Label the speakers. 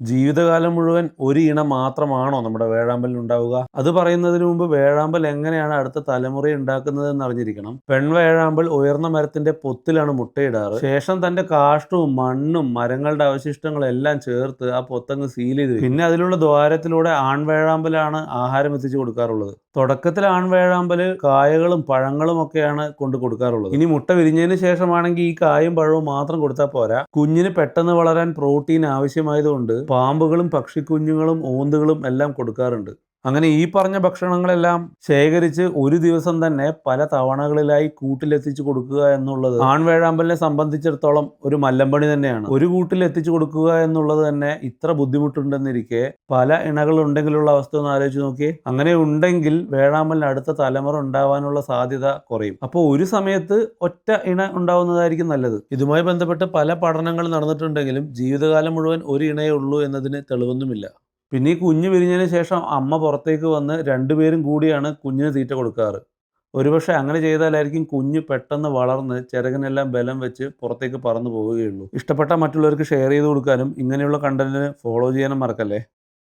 Speaker 1: ജീവിതകാലം മുഴുവൻ ഒരു ഇണം മാത്രമാണോ നമ്മുടെ വേഴാമ്പലിൽ ഉണ്ടാവുക? അത് പറയുന്നതിന് മുമ്പ് വേഴാമ്പൽ എങ്ങനെയാണ് അടുത്ത തലമുറ ഉണ്ടാക്കുന്നത് എന്ന് അറിഞ്ഞിരിക്കണം പെൺവേഴാമ്പൽ ഉയർന്ന മരത്തിന്റെ പൊത്തിലാണ് മുട്ടയിടാറ്. ശേഷം തന്റെ കാഷ്ടവും മണ്ണും മരങ്ങളുടെ അവശിഷ്ടങ്ങളും എല്ലാം ചേർത്ത് ആ പൊത്തങ്ങ് സീൽ ചെയ്ത്. പിന്നെ അതിലുള്ള ദ്വാരത്തിലൂടെ ആൺവേഴാമ്പലാണ് ആഹാരം എത്തിച്ചു കൊടുക്കാറുള്ളത്. തുടക്കത്തിൽ ആൺവേഴാമ്പൽ കായകളും പഴങ്ങളും ഒക്കെയാണ് കൊണ്ട് കൊടുക്കാറുള്ളത്. ഇനി മുട്ട വിരിഞ്ഞതിന് ശേഷമാണെങ്കിൽ ഈ കായും പഴവും മാത്രം കൊടുത്താൽ പോരാ. കുഞ്ഞിന് പെട്ടെന്ന് വളരാൻ പ്രോട്ടീൻ ആവശ്യമായതുകൊണ്ട് പാമ്പുകളും പക്ഷിക്കുഞ്ഞുങ്ങളും ഓന്തുകളും എല്ലാം കൊടുക്കാറുണ്ട്. അങ്ങനെ ഈ പറഞ്ഞ ഭക്ഷണങ്ങളെല്ലാം ശേഖരിച്ച് ഒരു ദിവസം തന്നെ പല തവണകളിലായി കൂട്ടിലെത്തിച്ചു കൊടുക്കുക എന്നുള്ളത് ആൺവേഴാമ്പലിനെ സംബന്ധിച്ചിടത്തോളം ഒരു മല്ലമ്പണി തന്നെയാണ്. ഒരു കൂട്ടിൽ എത്തിച്ചു കൊടുക്കുക എന്നുള്ളത് തന്നെ ഇത്ര ബുദ്ധിമുട്ടുണ്ടെന്നിരിക്കെ പല ഇണകൾ ഉണ്ടെങ്കിലുള്ള അവസ്ഥ ഒന്ന് ആലോചിച്ച് നോക്കിയേ. അങ്ങനെ ഉണ്ടെങ്കിൽ വേഴാമ്പലിന് അടുത്ത തലമുറ ഉണ്ടാവാനുള്ള സാധ്യത കുറയും. അപ്പോൾ ഒരു സമയത്ത് ഒറ്റ ഇണ ഉണ്ടാവുന്നതായിരിക്കും നല്ലത്. ഇതുമായി ബന്ധപ്പെട്ട് പല പഠനങ്ങൾ നടന്നിട്ടുണ്ടെങ്കിലും ജീവിതകാലം മുഴുവൻ ഒരു ഇണയേ ഉള്ളൂ എന്നതിന് തെളിവൊന്നുമില്ല. പിന്നെ ഈ കുഞ്ഞ് പിരിഞ്ഞതിന് ശേഷം അമ്മ പുറത്തേക്ക് വന്ന് രണ്ടുപേരും കൂടിയാണ് കുഞ്ഞിന് തീറ്റ കൊടുക്കാറ്. ഒരുപക്ഷെ അങ്ങനെ ചെയ്താലായിരിക്കും കുഞ്ഞ് പെട്ടെന്ന് വളർന്ന് ചിറകിനെല്ലാം ബലം വെച്ച് പുറത്തേക്ക് പറന്നു പോവുകയുള്ളൂ. ഇഷ്ടപ്പെട്ട മറ്റുള്ളവർക്ക് ഷെയർ ചെയ്ത് കൊടുക്കാനും ഇങ്ങനെയുള്ള കണ്ടന്റിന് ഫോളോ ചെയ്യാനും മറക്കല്ലേ?